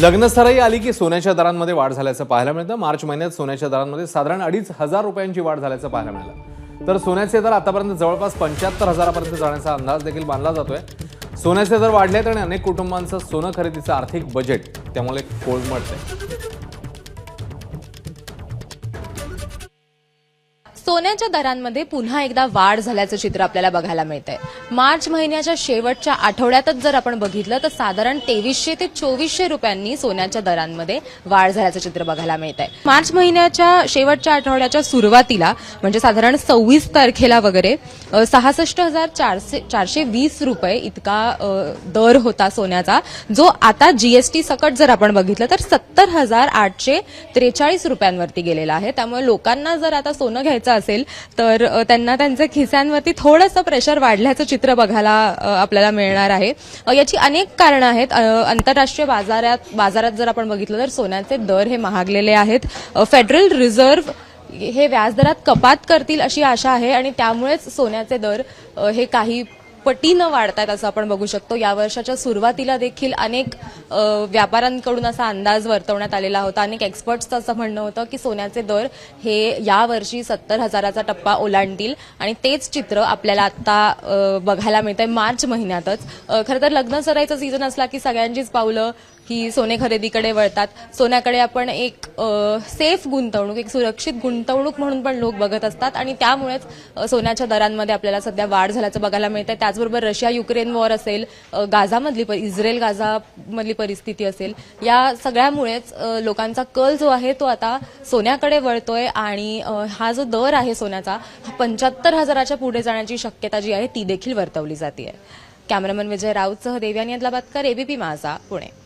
लग्नसराई आली की सोन्याच्या दरांमध्ये वाढ झाल्याचं पाहायला मिळतं. मार्च महिन्यात सोन्याच्या दरांमध्ये साधारण अडीच हजार रुपयांची वाढ झाल्याचं पाहायला मिळालं. तर सोन्याचे दर आतापर्यंत जवळपास पंच्याहत्तर हजारापर्यंत जाण्याचा अंदाज देखील बांधला जातोय. सोन्याचे दर वाढले आणि अनेक कुटुंबांचं सोनं खरेदीचं आर्थिक बजेट त्यामुळे कोलमडतंय. सोन्याच्या दरांमध्ये पुन्हा एकदा वाढ झाल्याचं चित्र आपल्याला बघायला मिळतंय. मार्च महिन्याच्या शेवटच्या आठवड्यातच जर आपण बघितलं तर साधारण तेवीसशे ते चोवीसशे रुपयांनी सोन्याच्या दरांमध्ये वाढ झाल्याचं चित्र बघायला मिळतंय. मार्च महिन्याच्या शेवटच्या आठवड्याच्या सुरुवातीला म्हणजे साधारण सव्वीस तारखेला वगैरे सहासष्ट हजार चारशे चारशे वीस रुपये इतका दर होता सोन्याचा जो आता जीएसटी सकट जर आपण बघितलं तर सत्तर हजार आठशे त्रेचाळीस रुपयांवरती गेलेला आहे. त्यामुळे लोकांना जर आता सोनं घ्यायचं असेल तर त्यांना त्यांच्या खिस्यांवरती थोडंसं प्रेशर वाढल्याचं चित्र बघायला आपल्याला मिळणार आहे. याची अनेक कारणं आहेत. आंतरराष्ट्रीय बाजारात बाजारात जर आपण बघितलं तर सोन्याचे दर हे महागलेले आहेत. फेडरल रिझर्व्ह हे व्याजदरात कपात करतील अशी आशा आहे आणि त्यामुळेच सोन्याचे दर हे काही पटीनं वाढतायत असं आपण बघू शकतो. या वर्षाच्या सुरुवातीला देखील अनेक व्यापाऱ्यांकडून असा अंदाज वर्तवण्यात आलेला होता. अनेक एक्सपर्ट्सचं असं म्हणणं होतं की सोन्याचे दर हे यावर्षी सत्तर हजाराचा टप्पा ओलांडतील आणि तेच चित्र आपल्याला आता बघायला मिळतंय मार्च महिन्यातच. खरं तर लग्न सरायचा सीझन असला की सगळ्यांचीच पावलं की सोने खरेदीकडे वळतात. सोन्याकडे आपण एक सेफ गुंतवणूक एक सुरक्षित गुंतवणूक म्हणून पण लोक बघत असतात आणि त्यामुळेच सोन्याच्या दरांमध्ये आपल्याला सध्या वाढ झाल्याचं बघायला मिळतं त्याचबरोबर रशिया युक्रेन वॉर असेल गाझामधली प- इस्रायल गाझामधली परिस्थिती असेल या सगळ्यामुळेच लोकांचा कल जो आहे तो आता सोन्याकडे वळतोय आणि हा जो दर आहे सोन्याचा पंच्याहत्तर हजाराच्या पुढे जाण्याची शक्यता जी आहे ती देखील वर्तवली जाते कॅमेरामन विजय राऊतसह देवयानी अदलाबादकर एबीपी माझा पुणे.